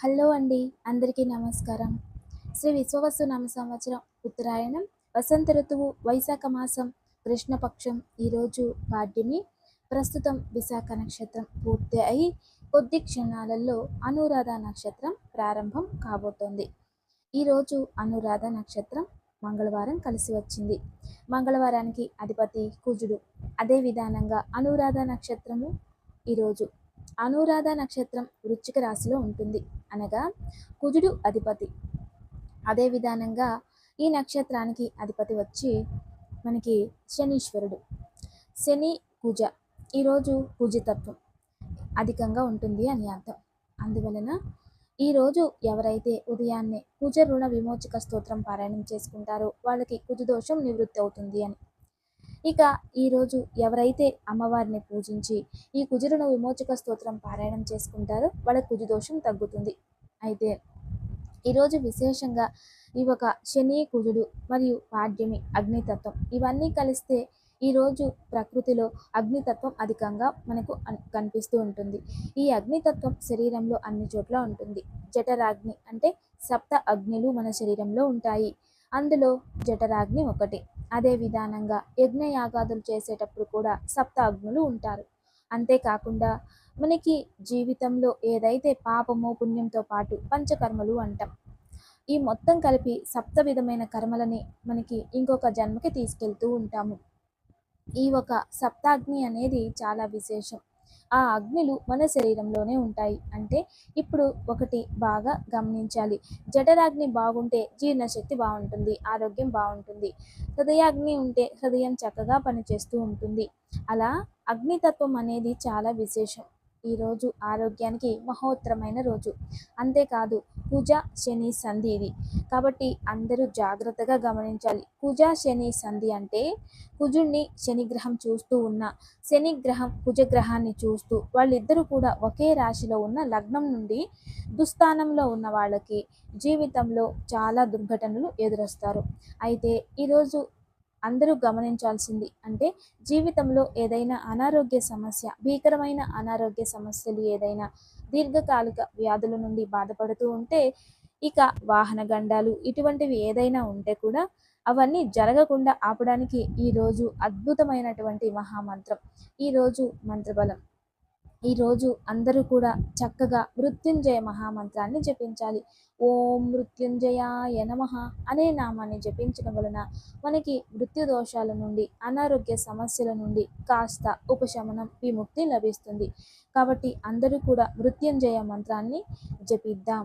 Hello అండి అందరికీ నమస్కారం. శ్రీ విశ్వవసు నామ సంవత్సరం ఉత్తరాయణం వసంత ఋతువు వైశాఖ మాసం కృష్ణపక్షం ఈరోజు పాడ్యమి. ప్రస్తుతం విశాఖ నక్షత్రం పూర్తి అయి కొద్ది క్షణాలలో అనురాధ నక్షత్రం ప్రారంభం కాబోతోంది. ఈరోజు అనురాధ నక్షత్రం మంగళవారం కలిసి వచ్చింది. మంగళవారానికి అధిపతి కుజుడు. అదే విధానంగా అనురాధ నక్షత్రము ఈరోజు. అనురాధ నక్షత్రం వృచ్చిక రాశిలో ఉంటుంది. అనగా కుజుడు అధిపతి. అదే విధానంగా ఈ నక్షత్రానికి అధిపతి వచ్చి మనకి శనీశ్వరుడు. శని కుజ. ఈరోజు కుజతత్వం అధికంగా ఉంటుంది అని అర్థం. అందువలన ఈరోజు ఎవరైతే ఉదయాన్నే కుజ రుణ విమోచక స్తోత్రం పారాయణం చేసుకుంటారో వాళ్ళకి కుజదోషం నివృత్తి అవుతుంది అని. ఇక ఈరోజు ఎవరైతే అమ్మవారిని పూజించి ఈ కుజరుణ విమోచక స్తోత్రం పారాయణం చేసుకుంటారో వాళ్ళ కుజదోషం తగ్గుతుంది. అయితే ఈరోజు విశేషంగా ఈ ఒక శని కుజుడు మరియు పాడ్యమి అగ్నితత్వం ఇవన్నీ కలిస్తే ఈరోజు ప్రకృతిలో అగ్నితత్వం అధికంగా మనకు కనిపిస్తూ ఉంటుంది. ఈ అగ్నితత్వం శరీరంలో అన్ని చోట్ల ఉంటుంది. జఠరాగ్ని అంటే సప్త అగ్నిలు మన శరీరంలో ఉంటాయి. అందులో జఠరాగ్ని ఒకటి. అదే విధానంగా యజ్ఞయాగాదులు చేసేటప్పుడు కూడా సప్త అగ్నులు ఉంటారు. అంతేకాకుండా మనకి జీవితంలో ఏదైతే పాపము పుణ్యంతో పాటు పంచకర్మలు అంటాం. ఈ మొత్తం కలిపి సప్త విధమైన కర్మలని మనకి ఇంకొక జన్మకి తీసుకెళ్తూ ఉంటాము. ఈ ఒక సప్తాగ్ని అనేది చాలా విశేషం. ఆ అగ్నులు మన శరీరంలోనే ఉంటాయి. అంటే ఇప్పుడు ఒకటి బాగా గమనించాలి. జఠరాగ్ని బాగుంటే జీర్ణశక్తి బాగుంటుంది ఆరోగ్యం బాగుంటుంది. హృదయాగ్ని ఉంటే హృదయం చక్కగా పనిచేస్తూ ఉంటుంది. అలా అగ్నితత్వం అనేది చాలా విశేషం. ఈరోజు ఆరోగ్యానికి మహోత్తరమైన రోజు. అంతేకాదు కుజ శని సంధి ఇది. కాబట్టి అందరూ జాగ్రత్తగా గమనించాలి. కుజ శని సంధి అంటే కుజుణ్ణి శనిగ్రహం చూస్తూ ఉన్న శనిగ్రహం కుజగ్రహాన్ని చూస్తూ వాళ్ళిద్దరూ కూడా ఒకే రాశిలో ఉన్న లగ్నం నుండి దుస్థానంలో ఉన్న వాళ్ళకి జీవితంలో చాలా దుర్ఘటనలు ఎదురొస్తారు. అయితే ఈరోజు అందరూ గమనించాల్సింది. అంటే జీవితంలో ఏదైనా అనారోగ్య సమస్య భీకరమైన అనారోగ్య సమస్యలు ఏదైనా దీర్ఘకాలిక వ్యాధుల నుండి బాధపడుతూ ఉంటే ఇక వాహన గండాలు ఇటువంటివి ఏదైనా ఉంటే కూడా అవన్నీ జరగకుండా ఆపడానికి ఈరోజు అద్భుతమైనటువంటి మహామంత్రం. ఈరోజు మంత్రబలం. ఈరోజు అందరూ కూడా చక్కగా మృత్యుంజయ మహామంత్రాన్ని జపించాలి. ఓం మృత్యుంజయాయ నమ అనే నామాన్ని జపించడం వలన మనకి మృత్యు దోషాల నుండి అనారోగ్య సమస్యల నుండి కాస్త ఉపశమనం విముక్తి లభిస్తుంది. కాబట్టి అందరూ కూడా మృత్యుంజయ మంత్రాన్ని జపిద్దాం.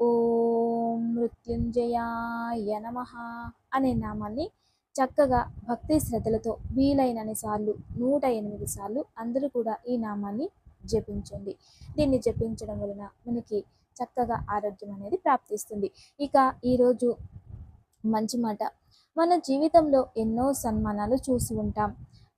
ఓం మృత్యుంజయాయ నమ అనే నామాన్ని చక్కగా భక్తి శ్రద్ధలతో వీలైనన్ని సార్లు నూట ఎనిమిది సార్లు అందరూ కూడా ఈ నామాన్ని జపించండి. దీన్ని జపించడం వలన మనకి చక్కగా ఆరోగ్యం అనేది ప్రాప్తిస్తుంది. ఇక ఈరోజు మంచి మాట. మన జీవితంలో ఎన్నో సన్మానాలు చూసి ఉంటాం.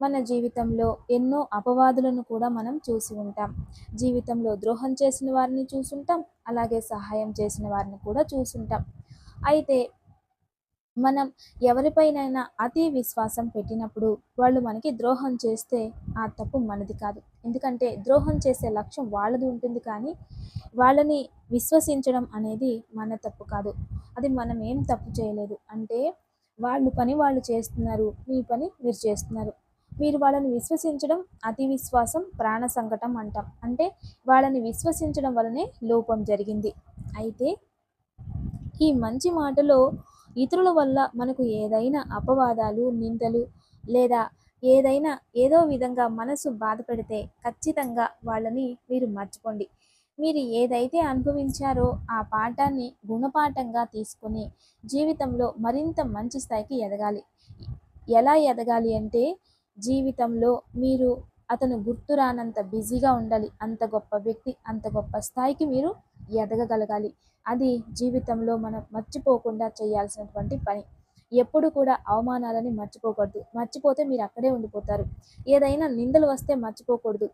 మన జీవితంలో ఎన్నో అపవాదులను కూడా మనం చూసి ఉంటాం. జీవితంలో ద్రోహం చేసిన వారిని చూసుంటాం అలాగే సహాయం చేసిన వారిని కూడా చూసుంటాం అయితే మనం ఎవరిపైనైనా అతి విశ్వాసం పెట్టినప్పుడు వాళ్ళు మనకి ద్రోహం చేస్తే ఆ తప్పు మనది కాదు. ఎందుకంటే ద్రోహం చేసే లక్ష్యం వాళ్ళది ఉంటుంది కానీ వాళ్ళని విశ్వసించడం అనేది మన తప్పు కాదు. అది మనం ఏం తప్పు చేయలేదు అంటే వాళ్ళు పని వాళ్ళు చేస్తున్నారు మీ పని మీరు చేస్తున్నారు. మీరు వాళ్ళని విశ్వసించడం అతి విశ్వాసం ప్రాణ సంకటం అంటాం. అంటే వాళ్ళని విశ్వసించడం వలనే లోపం జరిగింది. అయితే ఈ మంచి మాటలో ఇతరుల వల్ల మనకు ఏదైనా అపవాదాలు నిందలు లేదా ఏదైనా ఏదో విధంగా మనసు బాధపడితే ఖచ్చితంగా వాళ్ళని మీరు మర్చిపోండి. మీరు ఏదైతే అనుభవించారో ఆ పాఠాన్ని గుణపాఠంగా తీసుకొని జీవితంలో మరింత మంచి స్థాయికి ఎదగాలి. ఎలా ఎదగాలి అంటే జీవితంలో మీరు అతను గుర్తురానంత బిజీగా ఉండాలి. అంత గొప్ప వ్యక్తి అంత గొప్ప స్థాయికి మీరు ఎదగగలగాలి. అది జీవితంలో మనం మర్చిపోకుండా చేయాల్సినటువంటి పని. ఎప్పుడు కూడా అవమానాలని మర్చిపోకూడదు. మర్చిపోతే మీరు అక్కడే ఉండిపోతారు. ఏదైనా నిందలు వస్తే మర్చిపోకూడదు.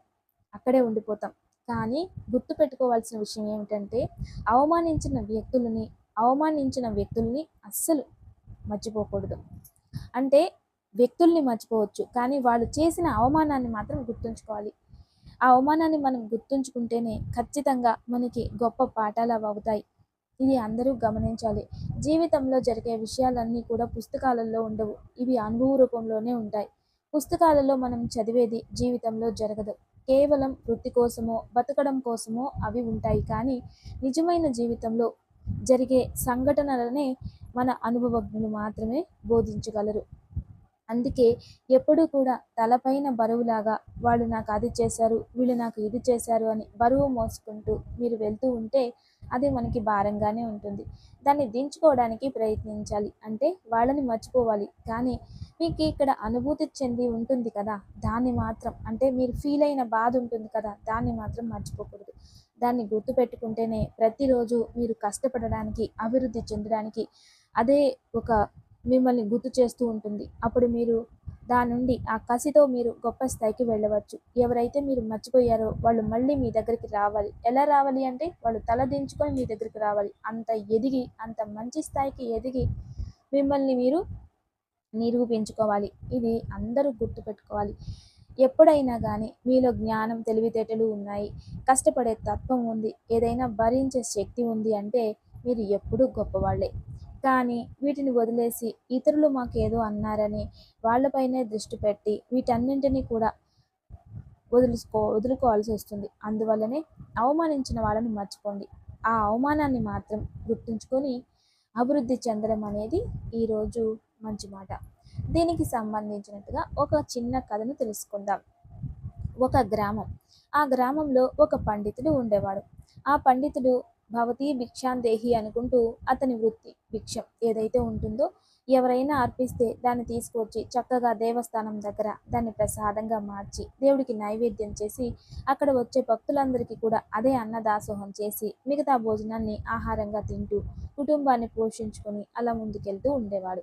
అక్కడే ఉండిపోతాం. కానీ గుర్తు పెట్టుకోవాల్సిన విషయం ఏమిటంటే అవమానించిన వ్యక్తులని అవమానించిన వ్యక్తుల్ని అస్సలు మర్చిపోకూడదు. అంటే వ్యక్తుల్ని మర్చిపోవచ్చు. కానీ వాళ్ళు చేసిన అవమానాన్ని మాత్రం గుర్తుంచుకోవాలి. ఆ అవమానాన్ని మనం గుర్తుంచుకుంటేనే ఖచ్చితంగా మనకి గొప్ప పాఠాలు అవి అవుతాయి. ఇది అందరూ గమనించాలి. జీవితంలో జరిగే విషయాలన్నీ కూడా పుస్తకాలలో ఉండవు. ఇవి అనుభవ రూపంలోనే ఉంటాయి. పుస్తకాలలో మనం చదివేది జీవితంలో జరగదు. కేవలం వృత్తి కోసమో బతకడం కోసమో అవి ఉంటాయి. కానీ నిజమైన జీవితంలో జరిగే సంఘటనలనే మన అనుభవజ్ఞులు మాత్రమే బోధించగలరు. అందుకే ఎప్పుడూ కూడా తలపైన బరువులాగా వాళ్ళు నాకు అది చేశారు వీళ్ళు నాకు ఇది చేశారు అని బరువు మోసుకుంటూ మీరు వెళ్తూ ఉంటే అది మనకి భారంగానే ఉంటుంది. దాన్ని దించుకోవడానికి ప్రయత్నించాలి. అంటే వాళ్ళని మర్చిపోవాలి. కానీ మీకు ఇక్కడ అనుభూతి చెంది ఉంటుంది కదా? దాన్ని మాత్రం. అంటే మీరు ఫీల్ అయిన బాధ ఉంటుంది కదా? దాన్ని మాత్రం మర్చిపోకూడదు. దాన్ని గుర్తుపెట్టుకుంటేనే ప్రతిరోజు మీరు కష్టపడడానికి అభివృద్ధి చెందడానికి అదే ఒక మిమ్మల్ని గుర్తు చేస్తూ ఉంటుంది. అప్పుడు మీరు దాని నుండి ఆ కసితో మీరు గొప్ప స్థాయికి వెళ్ళవచ్చు. ఎవరైతే మీరు మర్చిపోయారో వాళ్ళు మళ్ళీ మీ దగ్గరికి రావాలి. ఎలా రావాలి అంటే వాళ్ళు తలదించుకొని మీ దగ్గరికి రావాలి. అంత ఎదిగి అంత మంచి స్థాయికి ఎదిగి మిమ్మల్ని మీరు నిరూపించుకోవాలి ఇది అందరూ గుర్తుపెట్టుకోవాలి ఎప్పుడైనా కానీ మీలో జ్ఞానం తెలివితేటలు ఉన్నాయి. కష్టపడే తత్వం ఉంది. ఏదైనా భరించే శక్తి ఉంది అంటే మీరు ఎప్పుడూ గొప్పవాళ్ళే. కానీ వీటిని వదిలేసి ఇతరులు మాకేదో అన్నారని వాళ్ళపైనే దృష్టి పెట్టి వీటన్నింటినీ కూడా వదులుకో వదులుకోవాల్సి వస్తుంది. అందువల్లనే అవమానించిన వాళ్ళని మర్చిపోండి. ఆ అవమానాన్ని మాత్రం గుర్తుంచుకొని అభివృద్ధి చెందడం అనేది ఈరోజు మంచి మాట. దీనికి సంబంధించినట్టుగా ఒక చిన్న కథను తెలుసుకుందాం. ఒక గ్రామం. ఆ గ్రామంలో ఒక పండితుడు ఉండేవాడు. ఆ పండితుడు భవతి భిక్షాందేహి అనుకుంటూ అతని వృత్తి భిక్షం ఏదైతే ఉంటుందో ఎవరైనా అర్పిస్తే దాన్ని తీసుకొచ్చి చక్కగా దేవస్థానం దగ్గర దాన్ని ప్రసాదంగా మార్చి దేవుడికి నైవేద్యం చేసి అక్కడ వచ్చే భక్తులందరికీ కూడా అదే అన్నదాసోహం చేసి మిగతా భోజనాన్ని ఆహారంగా తింటూ కుటుంబాన్ని పోషించుకొని అలా ముందుకెళ్తూ ఉండేవాడు.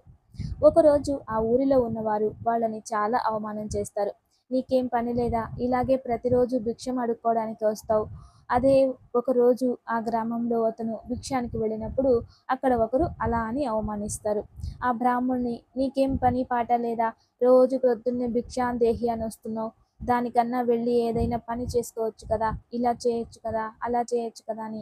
ఒకరోజు ఆ ఊరిలో ఉన్నవారు వాళ్ళని చాలా అవమానం చేస్తారు. నీకేం పని లేదా? ఇలాగే ప్రతిరోజు భిక్షం అడుక్కోవడానికి వస్తావు. అదే ఒకరోజు ఆ గ్రామంలో అతను భిక్షానికి వెళ్ళినప్పుడు అక్కడ ఒకరు అలా అని అవమానిస్తారు. ఆ బ్రాహ్మణ్ణి నీకేం పని పాట లేదా? రోజు పొద్దున్నే భిక్షాందేహి అని వస్తున్నావు. దానికన్నా వెళ్ళి ఏదైనా పని చేసుకోవచ్చు కదా? ఇలా చేయొచ్చు కదా? అలా చేయొచ్చు కదా? అని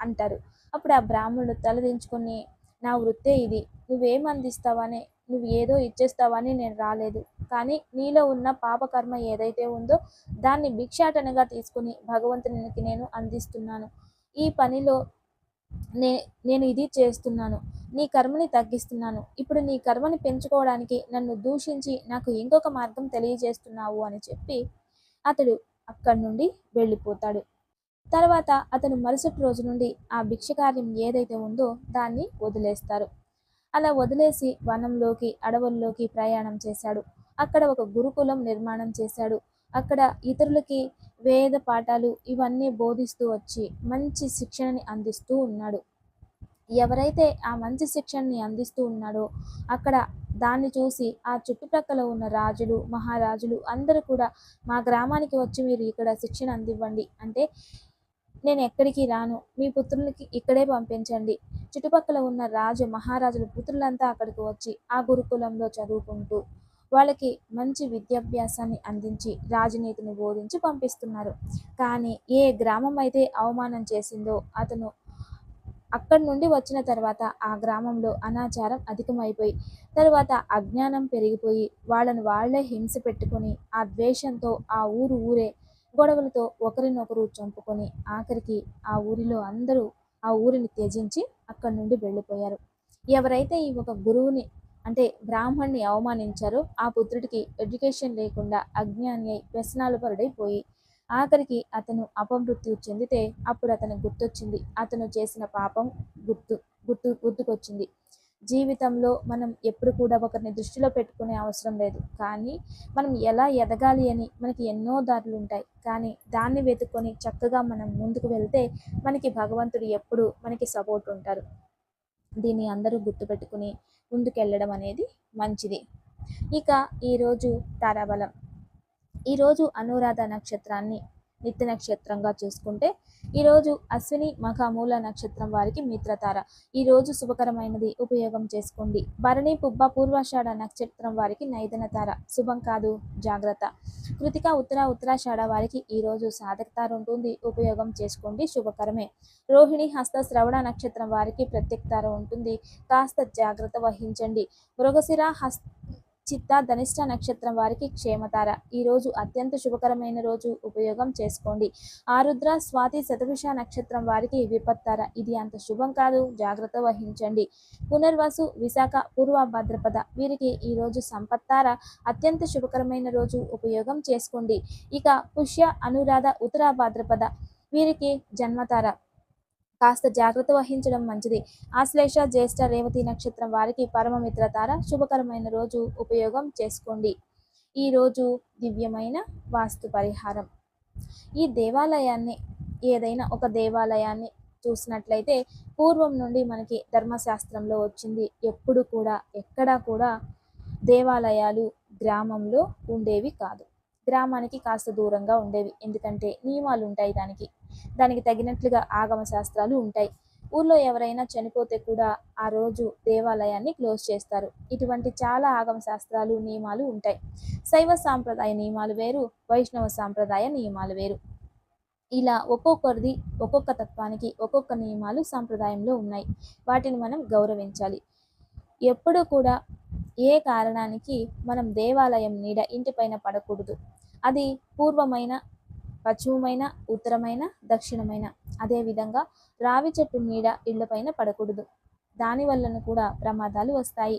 అంటారు. అప్పుడు ఆ బ్రాహ్మణుడు తలదించుకుని నా వృత్తే ఇది. నువ్వేం అందిస్తావని నువ్వు ఏదో ఇచ్చేస్తావని నేను రాలేదు. కానీ నీలో ఉన్న పాపకర్మ ఏదైతే ఉందో దాన్ని భిక్షాటనగా తీసుకుని భగవంతునికి నేను అందిస్తున్నాను. ఈ పనిలో నే నేను ఇది చేస్తున్నాను. నీ కర్మని తగ్గిస్తున్నాను. ఇప్పుడు నీ కర్మని పెంచుకోవడానికి నన్ను దూషించి నాకు ఇంకొక మార్గం తెలియజేస్తున్నావు అని చెప్పి అతడు అక్కడి నుండి వెళ్ళిపోతాడు. తర్వాత అతను మరుసటి రోజు నుండి ఆ భిక్ష కార్యం ఏదైతే ఉందో దాన్ని వదిలేస్తారు. అలా వదిలేసి వనంలోకి అడవుల్లోకి ప్రయాణం చేశాడు. అక్కడ ఒక గురుకులం నిర్మాణం చేశాడు. అక్కడ ఇతరులకి వేద పాఠాలు ఇవన్నీ బోధిస్తూ వచ్చి మంచి శిక్షణని అందిస్తూ ఉన్నాడు. ఎవరైతే ఆ మంచి శిక్షణని అందిస్తూ ఉన్నాడో అక్కడ దాన్ని చూసి ఆ చుట్టుప్రక్కల ఉన్న రాజులు మహారాజులు అందరూ కూడా మా గ్రామానికి వచ్చి మీరు ఇక్కడ శిక్షణ అందివ్వండి. అంటే నేను ఎక్కడికి రాను. మీ పుత్రులకి ఇక్కడే పంపించండి. చుట్టుపక్కల ఉన్న రాజు మహారాజుల పుత్రులంతా అక్కడికి వచ్చి ఆ గురుకులంలో చదువుకుంటూ వాళ్ళకి మంచి విద్యాభ్యాసాన్ని అందించి రాజనీతిని బోధించి పంపిస్తున్నారు. కానీ ఏ గ్రామం అయితే అవమానం చేసిందో అతను అక్కడి నుండి వచ్చిన తర్వాత ఆ గ్రామంలో అనాచారం అధికమైపోయి తర్వాత అజ్ఞానం పెరిగిపోయి వాళ్ళని వాళ్ళే హింస పెట్టుకొని ఆ ద్వేషంతో ఆ ఊరు ఊరే గొడవలతో ఒకరినొకరు చంపుకొని ఆఖరికి ఆ ఊరిలో అందరూ ఆ ఊరిని త్యజించి అక్కడి నుండి వెళ్ళిపోయారు. ఎవరైతే ఈ ఒక గురువుని అంటే బ్రాహ్మణ్ణి అవమానించారో ఆ పుత్రుడికి ఎడ్యుకేషన్ లేకుండా అజ్ఞాని అయి వ్యసనాలు పరుడైపోయి ఆఖరికి అతను అపమృత్యు చెందితే అప్పుడు అతనికి గుర్తొచ్చింది. అతను చేసిన పాపం గుర్తు గుర్తు గుర్తుకొచ్చింది. జీవితంలో మనం ఎప్పుడు కూడా ఒకరిని దృష్టిలో పెట్టుకునే అవసరం లేదు. కానీ మనం ఎలా ఎదగాలి అని మనకి ఎన్నో దారులు ఉంటాయి. కానీ దాన్ని వెతుక్కొని చక్కగా మనం ముందుకు వెళ్తే మనకి భగవంతుడు ఎప్పుడు మనకి సపోర్ట్ ఉంటారు. దీన్ని అందరూ గుర్తుపెట్టుకుని ముందుకెళ్ళడం అనేది మంచిది. ఇక ఈరోజు తారాబలం. ఈరోజు అనురాధ నక్షత్రాన్ని నిత్య నక్షత్రంగా చూసుకుంటే ఈరోజు అశ్విని మఖమూల నక్షత్రం వారికి మిత్రతార. ఈరోజు శుభకరమైనది ఉపయోగం చేసుకోండి. భరణి పుబ్బ పూర్వాషాఢ నక్షత్రం వారికి నైదన తార శుభం కాదు జాగ్రత్త. కృతిక ఉత్తర ఉత్తరాషాఢ వారికి ఈరోజు సాధకతార ఉంటుంది. ఉపయోగం చేసుకోండి శుభకరమే. రోహిణి హస్త శ్రవణ నక్షత్రం వారికి ప్రత్యేకతార ఉంటుంది. కాస్త జాగ్రత్త వహించండి. మృగశిర హస్త చిత్త ధనిష్ట నక్షత్రం వారికి క్షేమతార. ఈ రోజు అత్యంత శుభకరమైన రోజు. ఉపయోగం చేసుకోండి. ఆరుద్ర స్వాతి శతభిష నక్షత్రం వారికి విపత్తార. ఇది అంత శుభం కాదు. జాగ్రత్త వహించండి. పునర్వసు విశాఖ పూర్వ భద్రపద. వీరికి ఈ రోజు సంపత్తార. అత్యంత శుభకరమైన రోజు. ఉపయోగం చేసుకోండి. ఇక పుష్య అనురాధ ఉత్తర భాద్రపద. వీరికి జన్మతార. కాస్త జాగ్రత్త వహించడం మంచిది. ఆశ్లేష జ్యేష్ఠ రేవతి నక్షత్రం వారికి పరమమిత్ర తార శుభకరమైన రోజు ఉపయోగం చేసుకోండి. ఈ రోజు దివ్యమైన వాస్తు పరిహారం. ఈ దేవాలయాన్ని ఏదైనా ఒక దేవాలయాన్ని చూసినట్లయితే పూర్వం నుండి మనకి ధర్మశాస్త్రంలో వచ్చింది. ఎప్పుడు కూడా ఎక్కడా కూడా దేవాలయాలు గ్రామంలో ఉండేవి కాదు. గ్రామానికి కాస్త దూరంగా ఉండేవి. ఎందుకంటే నియమాలు ఉంటాయి దానికి. దానికి తగినట్లుగా ఆగమ శాస్త్రాలు ఉంటాయి. ఊర్లో ఎవరైనా చనిపోతే కూడా ఆ రోజు దేవాలయాన్ని క్లోజ్ చేస్తారు. ఇటువంటి చాలా ఆగమ శాస్త్రాలు నియమాలు ఉంటాయి. శైవ సాంప్రదాయ నియమాలు వేరు వైష్ణవ సాంప్రదాయ నియమాలు వేరు. ఇలా ఒక్కొక్కరిది ఒక్కొక్క తత్వానికి ఒక్కొక్క నియమాలు సాంప్రదాయంలో ఉన్నాయి. వాటిని మనం గౌరవించాలి. ఎప్పుడు కూడా ఏ కారణానికి మనం దేవాలయం నీడ ఇంటిపైన పడకూడదు. అది పూర్వమైన పశ్చిమమైన ఉత్తరమైన దక్షిణమైన. అదేవిధంగా రావి చెట్టు నీడ ఇళ్ళపైన పడకూడదు. దాని వలన కూడా ప్రమాదాలు వస్తాయి.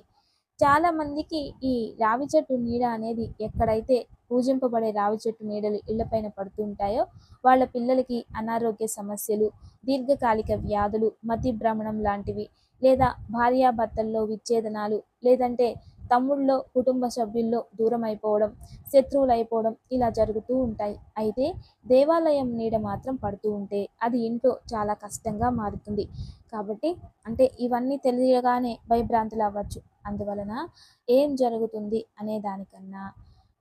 చాలా మందికి ఈ రావి చెట్టు నీడ అనేది ఎక్కడైతే పూజింపబడే రావి చెట్టు నీడలు ఇళ్ళపైన పడుతుంటాయో వాళ్ళ పిల్లలకి అనారోగ్య సమస్యలు దీర్ఘకాలిక వ్యాధులు మతి భ్రమణం లాంటివి లేదా భార్యాభర్తల్లో విచ్ఛేదనాలు లేదంటే తమ్ముళ్ళలో కుటుంబ సభ్యుల్లో దూరం అయిపోవడం శత్రువులు అయిపోవడం ఇలా జరుగుతూ ఉంటాయి. అయితే దేవాలయం నీడ మాత్రం పడుతూ ఉంటే అది ఇంట్లో చాలా కష్టంగా మారుతుంది. కాబట్టి అంటే ఇవన్నీ తెలియగానే భయభ్రాంతులు అవ్వచ్చు అందువలన ఏం జరుగుతుంది అనే దానికన్నా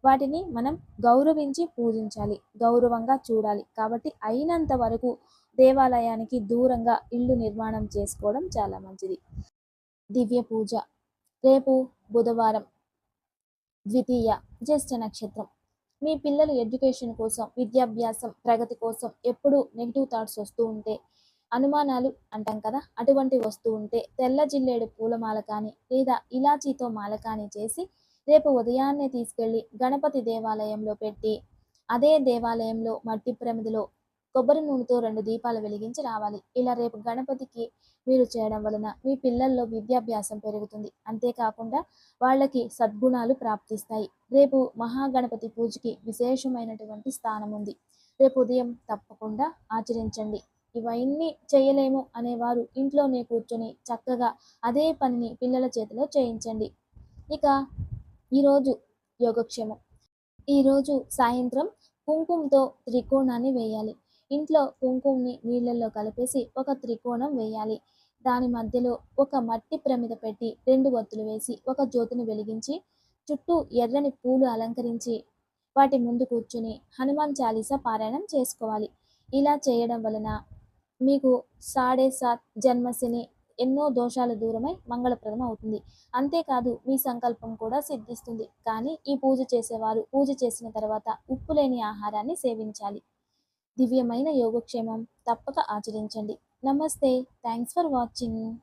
వాటిని మనం గౌరవించి పూజించాలి గౌరవంగా చూడాలి. కాబట్టి అయినంత వరకు దేవాలయానికి దూరంగా ఇల్లు నిర్మాణం చేసుకోవడం చాలా మంచిది. దివ్య పూజ రేపు బుధవారం ద్వితీయ జ్యేష్ఠ నక్షత్రం. మీ పిల్లల ఎడ్యుకేషన్ కోసం విద్యాభ్యాసం ప్రగతి కోసం ఎప్పుడు నెగిటివ్ థాట్స్ వస్తూ ఉంటే అనుమానాలు అంటాం కదా అటువంటి వస్తూ ఉంటే తెల్ల జిల్లేడు పూలమాల కానీ లేదా ఇలాచీతో మాల కానీ చేసి రేపు ఉదయాన్నే తీసుకెళ్ళి గణపతి దేవాలయంలో పెట్టి అదే దేవాలయంలో మట్టి ప్రమిదిలో కొబ్బరి నూనెతో రెండు దీపాలు వెలిగించి రావాలి. ఇలా రేపు గణపతికి మీరు చేయడం వలన మీ పిల్లల్లో విద్యాభ్యాసం పెరుగుతుంది. అంతేకాకుండా వాళ్ళకి సద్గుణాలు ప్రాప్తిస్తాయి. రేపు మహాగణపతి పూజకి విశేషమైనటువంటి స్థానం ఉంది. రేపు ఉదయం తప్పకుండా ఆచరించండి. ఇవన్నీ చేయలేము అనేవారు ఇంట్లోనే కూర్చొని చక్కగా అదే పనిని పిల్లల చేతిలో చేయించండి. ఇక ఈరోజు యోగక్షేమం. ఈరోజు సాయంత్రం కుంకుమతో త్రికోణాన్ని వేయాలి. ఇంట్లో కుంకుమని నీళ్ళల్లో కలిపేసి ఒక త్రికోణం వేయాలి. దాని మధ్యలో ఒక మట్టి ప్రమిద పెట్టి రెండు ఒత్తులు వేసి ఒక జ్యోతిని వెలిగించి చుట్టూ ఎర్రని పూలు అలంకరించి వాటి ముందు కూర్చుని హనుమాన్ చాలీసా పారాయణం చేసుకోవాలి. ఇలా చేయడం వలన మీకు సాడే సాత్ జన్మశని ఎన్నో దోషాలు దూరమై మంగళప్రదం అవుతుంది. అంతేకాదు మీ సంకల్పం కూడా సిద్ధిస్తుంది. కానీ ఈ పూజ చేసేవారు పూజ చేసిన తర్వాత ఉప్పు లేని ఆహారాన్ని సేవించాలి. దివ్యమైన యోగక్షేమం తప్పక ఆచరించండి. నమస్తే. Thanks for watching.